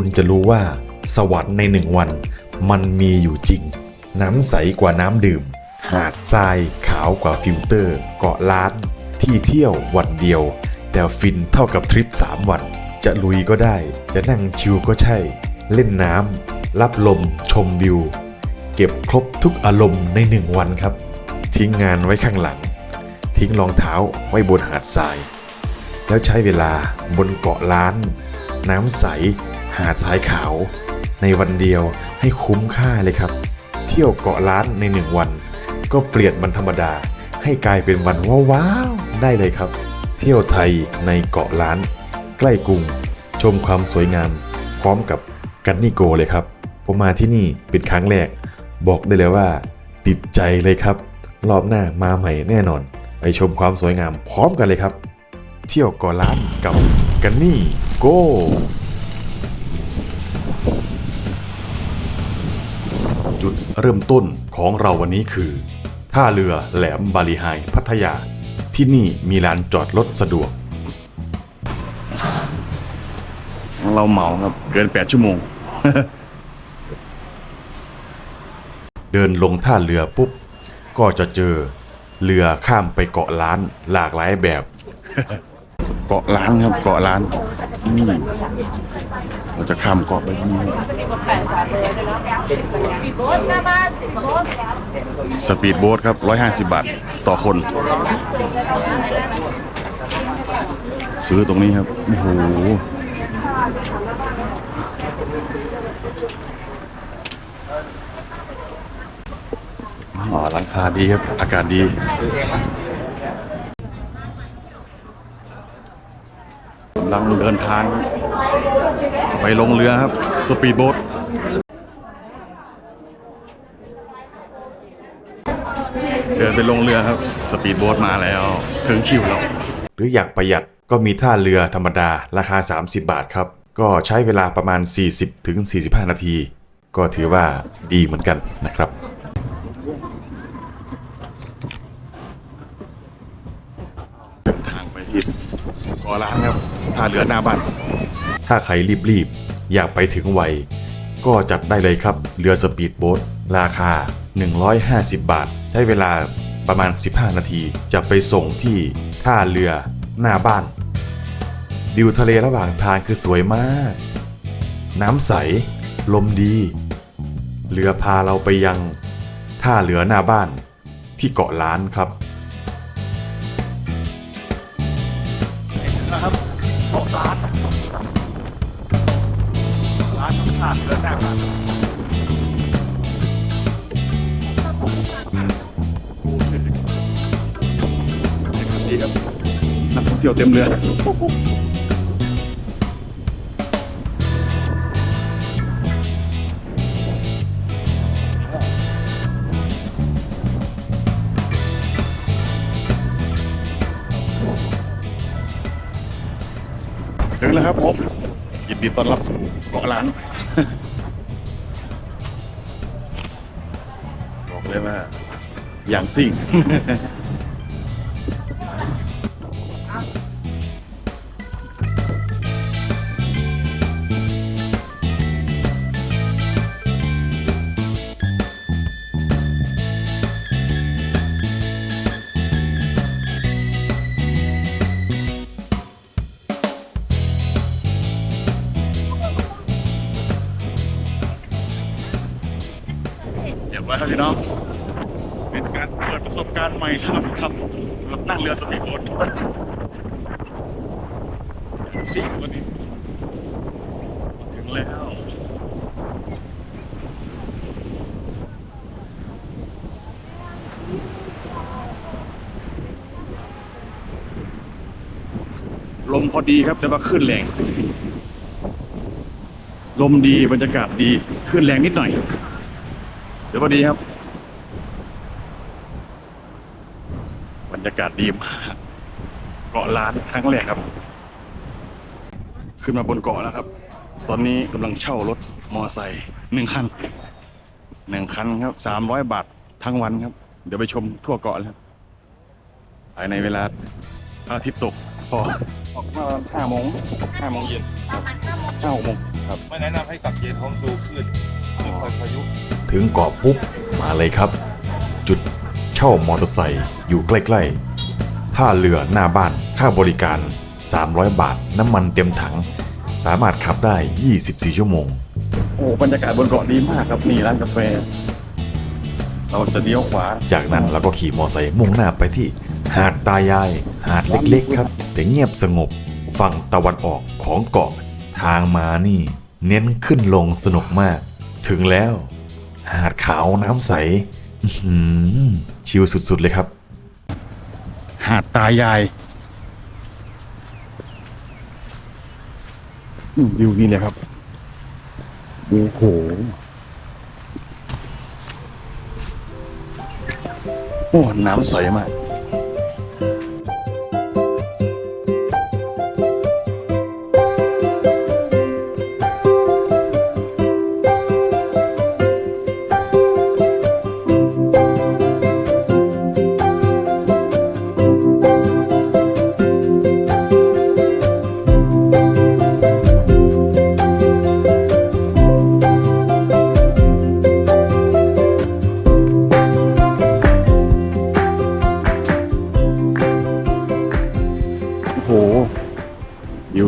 คุณจะรู้ว่าสวรรค์ในหนึ่งวัน มันมีอยู่จริง น้ำใสกว่าน้ำดื่ม หาดทรายขาวกว่าฟิลเตอร์ เกาะล้าน ที่เที่ยววันเดียว แต่ฟินเท่ากับทริป 3 วัน จะลุยก็ได้ จะนั่งชิลก็ใช่ เล่นน้ำรับลมชมวิว เก็บครบทุกอารมณ์ในหนึ่งวันครับ ทิ้งงานไว้ข้างหลัง ทิ้งรองเท้าไว้บนหาดทราย แล้วใช้เวลาบนเกาะล้าน น้ำใส หาดทรายขาว ในวันเดียวให้คุ้มค่าเลยครับ เที่ยวเกาะล้านในหนึ่งวัน ก็เปลี่ยนวันธรรมดา ให้กลายเป็นวันว้าวๆได้เลยครับ เที่ยวไทยในเกาะล้าน ใกล้กรุง ชมความสวยงาม พร้อมกับกันนิโกเลยครับ ผมมาที่นี่เป็นครั้งแรก บอกได้เลยว่า ติดใจเลยครับ รอบหน้ามาใหม่แน่นอน ไปชมความสวยงามพร้อมกันเลยครับ เที่ยวเกาะล้านกับกันนี่โก จุดเริ่มต้นของเราวันนี้คือ ท่าเรือแหลมบาลีไฮพัทยา ที่นี่มีลานจอดรถสะดวก เราเหมาครับเกิน 8 ชั่วโมง เดินลงท่าเรือปุ๊บ ก็จะเจอเรือข้ามไปเกาะล้านหลากหลายแบบ เกาะล้านครับเกาะล้านนี่ เราจะข้ามเกาะไปที่นี่สปีดโบ๊ทครับ 150 บาท ต่อคน ซื้อตรงนี้ครับ โอ้โหหลังคาดีครับ อากาศดีำลังเดินทาง ไปลงเรือครับ สปีดโบ๊ทเดินไปลงเรือครับ สปีดโบ๊ทมาแล้ว ถึงคิวแล้วหรืออยากประหยัดก็มีท่าเรือธรรมดาราคา 30 บาทครับ ก็ใช้เวลาประมาณ 40ถึง45 นาที ก็ถือว่าดีเหมือนกันนะครับเดินทางไปที่เกอล้านครับ ท่าเรือหน้าบ้าน ถ้าใครรีบๆ อยากไปถึงไว ก็จัดได้เลยครับ เรือสปีดโบ๊ทราคา 150 บาท ใช้เวลาประมาณ 15 นาที จะไปส่งที่ท่าเรือหน้าบ้านดิวทะเลระหว่างทางคือสวยมาก น้ำใส ลมดี เรือพาเราไปยังท่าเรือหน้าบ้านที่เกาะล้านครับ นักท่องเที่ยวเต็มเรือถึงแล้วครับผมยินดีต้อนรับสู่เกาะล้าน บอกเลยว่าอย่างซิ่ง พี่น้องเป็นการเปิดประสบการณ์ใหม่สำหรับครับนั่งเรือสปีดโบ๊ทสิวันนี้ ถึงแล้วลมพอดีครับแต่ว่าขึ้นแรง ลมดีบรรยากาศดีขึ้นแรงนิดหน่อย เดี๋ยวพอดีครับ บรรยากาศดีมากเกาะล้านครั้งแรกครับ ขึ้นมาบนเกาะแล้วครับ ตอนนี้กำลังเช่ารถมอไซค์หนึ่งคันหนึ่งคันครับสามร้อยบาททั้งวันครับ เดี๋ยวไปชมทั่วเกาะเลยครับภายในเวลาพระอาทิตย์ตกพอออกมาห้าโมงห้าโมงเย็นห้าหกโมงครับ ไม่แนะนำให้กลับเย็นท้องดูคลื่นคลื่นคอยพายุ ถึงเกาะปุ๊บมาเลยครับ จุดเช่ามอเตอร์ไซค์อยู่ใกล้ๆท่าเรือหน้าบ้านค่าบริการ 300 บาทน้ำมันเต็มถัง สามารถขับได้ 24 ชั่วโมง โอ้บรรยากาศบนเกาะดีมากครับนี่ร้านกาแฟ เราจะเลี้ยวขวา จากนั้นเราก็ขี่มอเตอร์ไซค์มุ่งหน้าไปที่ หาดตายาย หาดเล็กๆ ครับ แต่เงียบสงบฝั่งตะวันออกของเกาะทางมานี่ เน้นขึ้นลงสนุกมาก ถึงแล้ว หาดขาวน้ำใสอื้อหือชิลสุดๆเลยครับ หาดตายายอืมวิวนี่เลยครับ โอ้โห โอ้ น้ำใสมาก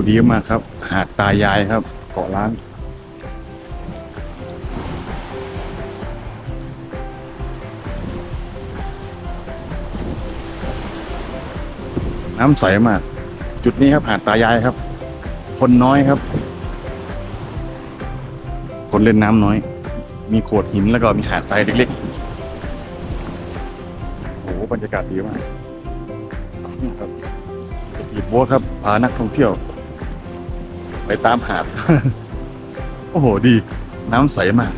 วดีมากครับ หาดตายายครับเกาะล้านน้ำใสมาก จุดนี้ครับหาดตายายครับ คนน้อยครับ คนเล่นน้ำน้อย มีโขดหินแล้วก็มีหาดทรายเล็กๆโอ้โหบรรยากาศดีมากนี่ครับอีกโบ๊ทครับพานักท่องเที่ยว ไปตามหาด โอ้โหดี น้ำใสมาก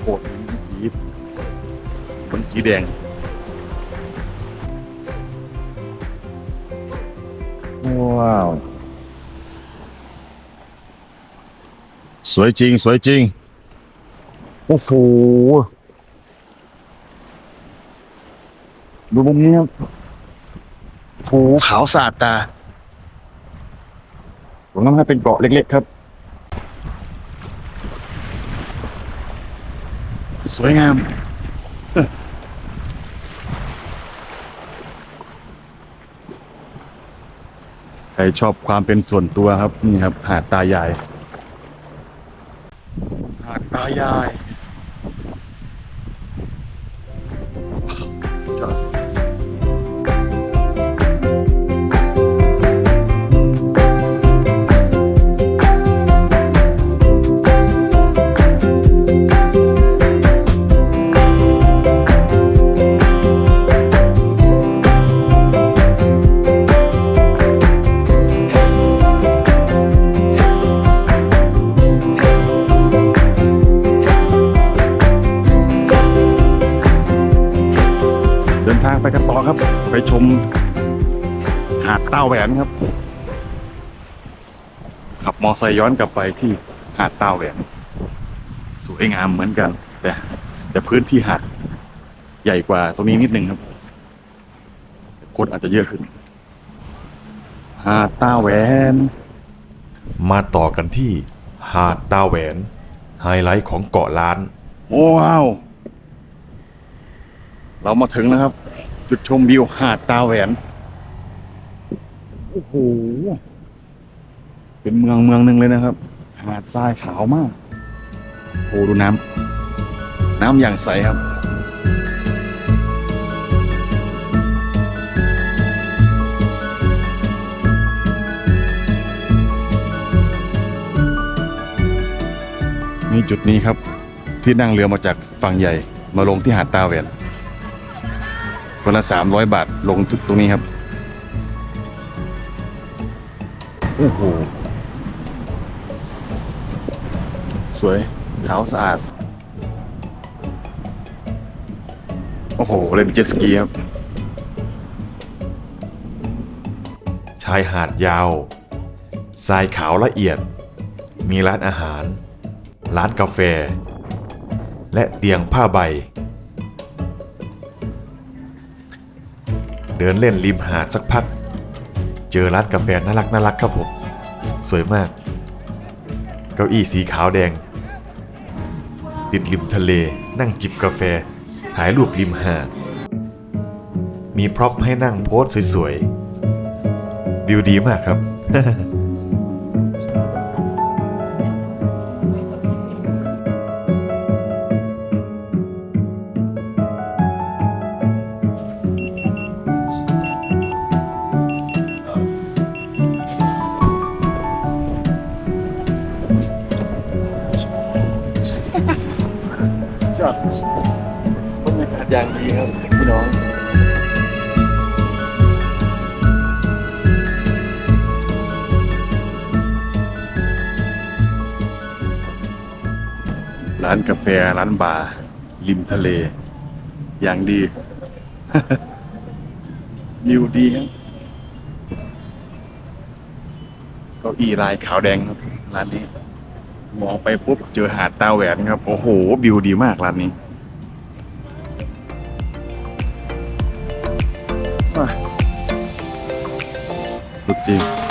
โขดหินสีมันสีแดงว้าว สวยจริง สวยจริง โอ้โห ดูมุมนี้ครับโอ้โหขาวสะอาดตาผมต้องให้เป็นเกาะเล็ก ๆ ครับ สวยงามเอ้อใครชอบความเป็นส่วนตัวครับ นี่ครับ หาดตายาย หาดตายาย ไปชมหาดต้าแหวนครับ ขับมอไซค์ย้อนกลับไปที่หาดต้าแหวน สวยงามเหมือนกัน แต่ แต่พื้นที่หาดใหญ่กว่าตรงนี้นิดนึงครับคนอาจจะเยอะขึ้น หาดต้าแหวน มาต่อกันที่หาดตาแหวน ไฮไลท์ของเกาะล้านว้าว เรามาถึงแล้วครับ จุดชมวิวหาดตาแหวน โอ้โห เป็นเมืองเมืองหนึ่งเลยนะครับ หาดทรายขาวมากโอ้ดูน้ำ น้ำอย่างใสครับนี่จุดนี้ครับ ที่นั่งเรือมาจากฝั่งใหญ่มาลงที่หาดตาแหวน คนละสามร้อยบาทลงจุดตรงนี้ครับโอ้โหสวยขาวสะอาด โอ้โห เล่นเจ็ตสกีครับ ชายหาดยาว ทรายขาวละเอียด มีร้านอาหาร ร้านกาแฟ และเตียงผ้าใบ เดินเล่นริมหาดสักพัก เจอร้านกาแฟน่ารักน่ารักครับผม สวยมาก เก้าอี้สีขาวแดง ติดริมทะเล นั่งจิบกาแฟ ถ่ายรูปริมหาด มีพร็อพให้นั่งโพสสวยๆ วิวดีมากครับ ดีครับพี่น้องร้านกาแฟร้านบาร์ริมทะเล อย่างดี วิวดีครับเก้าอี้ลายขาวแดงครับ ร้านนี้ มองไปปุ๊บเจอหาดตาแหวนครับ โอ้โหวิวดีมากร้านนี้ สุดจริง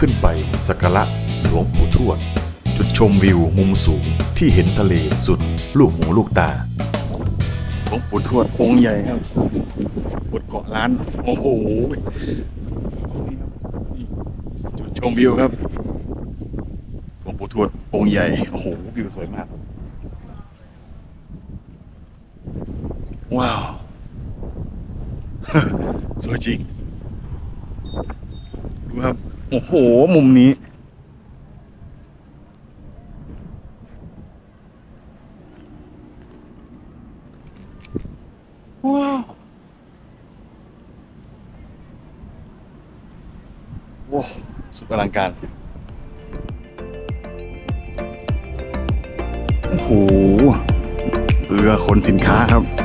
ขึ้นไปสักการะหลวงปู่ทวด จุดชมวิวมุมสูงที่เห็นทะเลสุดลูกหูลูกตาหลวงปู่ทวดองค์ใหญ่ครับบนเกาะล้าน โอ้โหจุดชมวิวครับหลวงปู่ทวดองค์ใหญ่ โอ้โห วิวสวยมาก ว้าว สวยจริง ดูครับ โอ้โห มุมนี้ ว้าว ว้าว สุดอลังการ โอ้โห เรือขนสินค้าครับ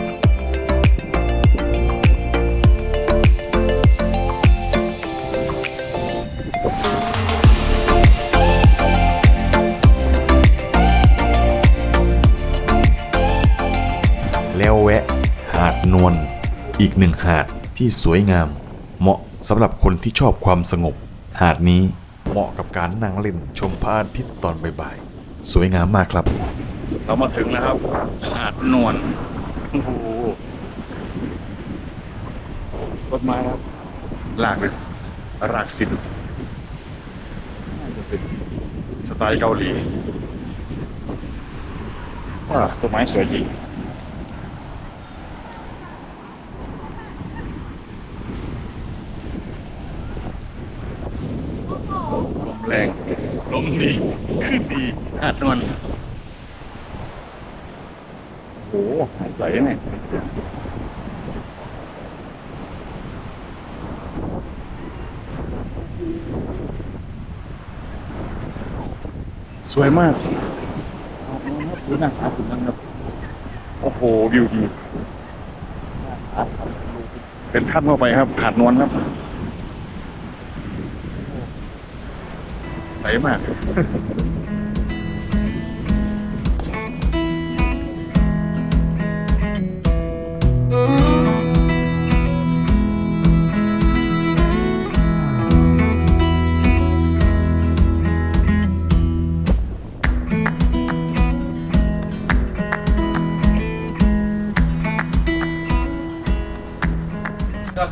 อีกหนึ่งหาดที่สวยงาม เหมาะสำหรับคนที่ชอบความสงบ หาดนี้เหมาะกับการนั่งเล่นชมพระอาทิตย์ตอนบ่ายๆ สวยงามมากครับ เรามาถึงแล้วครับ หาดนวลโอ้โหต้นไม้ครับลากเลยรากสินน่าจะเป็นสไตล์เกาหลีว้าต้นไม้สวยจริง ลมแรง ล มดีขึ้นดีหาดนวลโอ้โหาดใสเนี่ยสวยมากดูหน้าผาคุณนั่นครับ โอ้โห วิวดีเป็นถ้ำเข้าไปครับหาดนวลครับ สมาก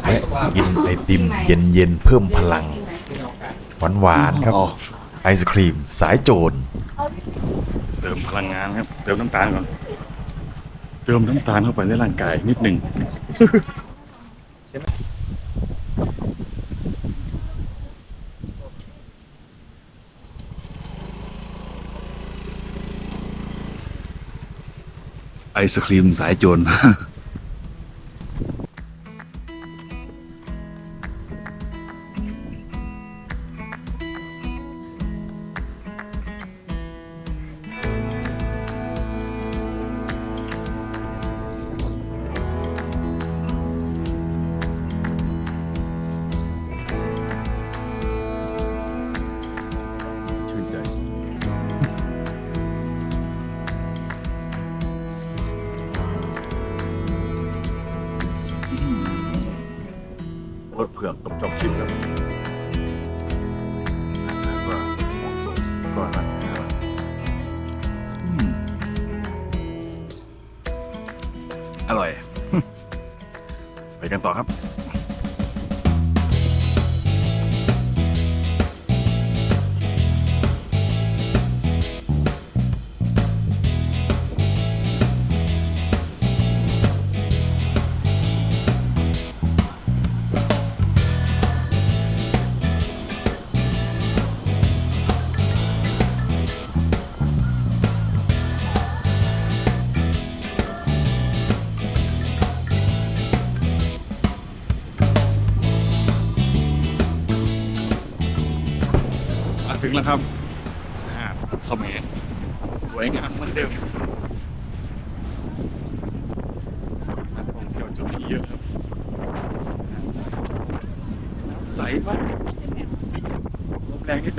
แวะกินไอติมเย็นๆเพิ่มพลัง หวานๆครับอ๋อ ไอศครีม สายโจร เติมพลังงานครับ เติมน้ำตาลก่อน เติมน้ำตาลเข้าไปในร่างกายนิดหนึ่ง ไอศครีมสายโจร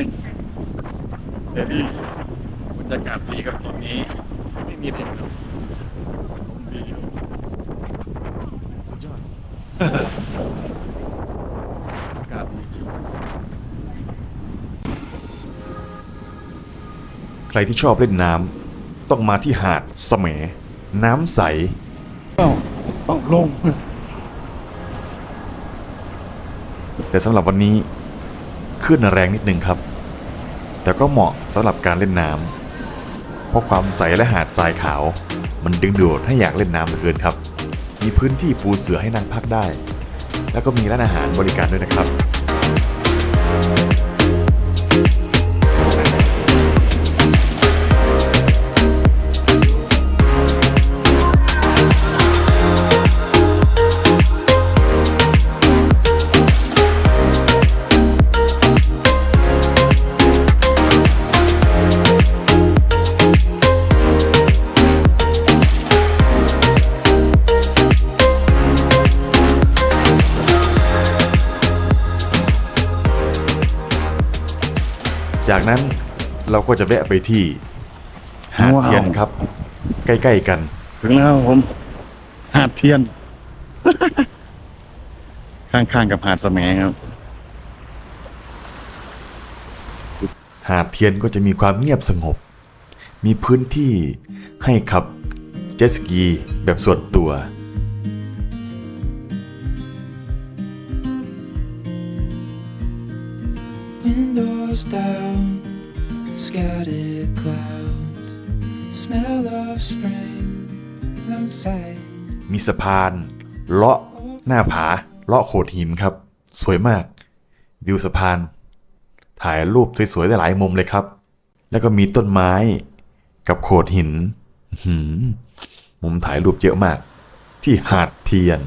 มแรงนิดหนึ่งแต่ดีบรรยากาศดีครับตรงนี้ ไม่มีแดดครับลมดีครับสุดยอดอากาศดีจริงใครที่ชอบเล่นน้ำต้องมาที่หาดสมน้ำใสต้องลง แต่สำหรับวันนี้คลื่นแรงนิดนึงครับ แต่ก็เหมาะสำหรับการเล่นน้ำเพราะความใสและหาดทรายขาว มันดึงดูดให้อยากเล่นน้ำเหลือเกินครับ มีพื้นที่ปูเสือให้นั่งพักได้ แล้วก็มีร้านอาหารบริการด้วยนะครับ จากนั้นเราก็จะแวะไปที่ หาดว้าวเทียนครับ ใกล้ๆกัน ถึงแล้วครับผมหาดเทียน ข้างๆกับหาดสมครับ หาดเทียนก็จะมีความเงียบสงบ มีพื้นที่ให้ขับเจ็ตสกีแบบส่วนตัว มีสะพานเลาะหน้าผาเลาะโขดหินครับ สวยมาก วิวสะพาน ถ่ายรูปสวยๆได้หลายมุมเลยครับ แล้วก็มีต้นไม้กับโขดหินอื้อหือมุมถ่ายรูปเยอะมาก ที่หาดเทียน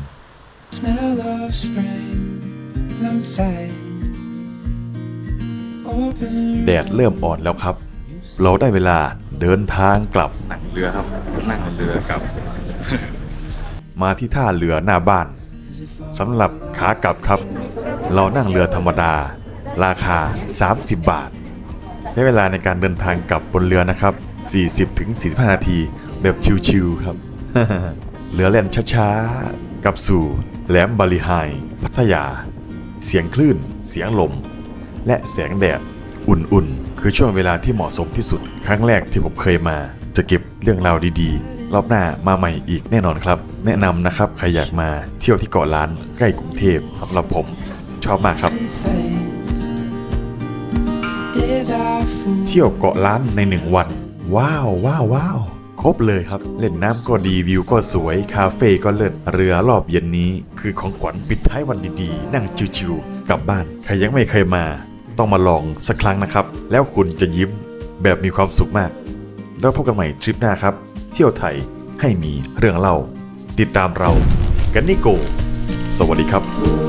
Smell of spring, outside. Open แดดเริ่มอ่อนแล้วครับ เราได้เวลา เดินทางกลับ นั่งเรือครับนั่งเรือครับ มาที่ท่าเรือหน้าบ้านสำหรับขากลับครับ เรานั่งเรือธรรมดา ราคา 30 บาท ใช้เวลาในการเดินทางกลับบนเรือนะครับ 40-45 นาที แบบชิวๆครับ เรือเล่นช้าๆกลับสู่แหลมบาลีไฮพัทยา เสียงคลื่น เสียงลม และแสงแดด อุ่นๆ คือช่วงเวลาที่เหมาะสมที่สุด ครั้งแรกที่ผมเคยมา จะเก็บเรื่องราวดีๆ รอบหน้ามาใหม่อีกแน่นอนครับ แนะนำนะครับใครอยากมาเที่ยวที่เกาะล้านใกล้กรุงเทพสำหรับผมชอบมากครับ เที่ยวเกาะล้านในหนึ่งวัน ว้าวว้าวว้าวครบเลยครับ เล่นน้ำก็ดีวิวก็สวย คาเฟ่ก็เลิศเรือรอบเย็นนี้ คือของขวัญปิดท้ายวันดีๆ นั่งชิวๆกลับบ้าน ใครยังไม่เคยมา ต้องมาลองสักครั้งนะครับ แล้วคุณจะยิ้มแบบมีความสุขมาก แล้วพบกันใหม่ทริปหน้าครับ เที่ยวไทยให้มีเรื่องเล่า ติดตามเรากันนิโก สวัสดีครับ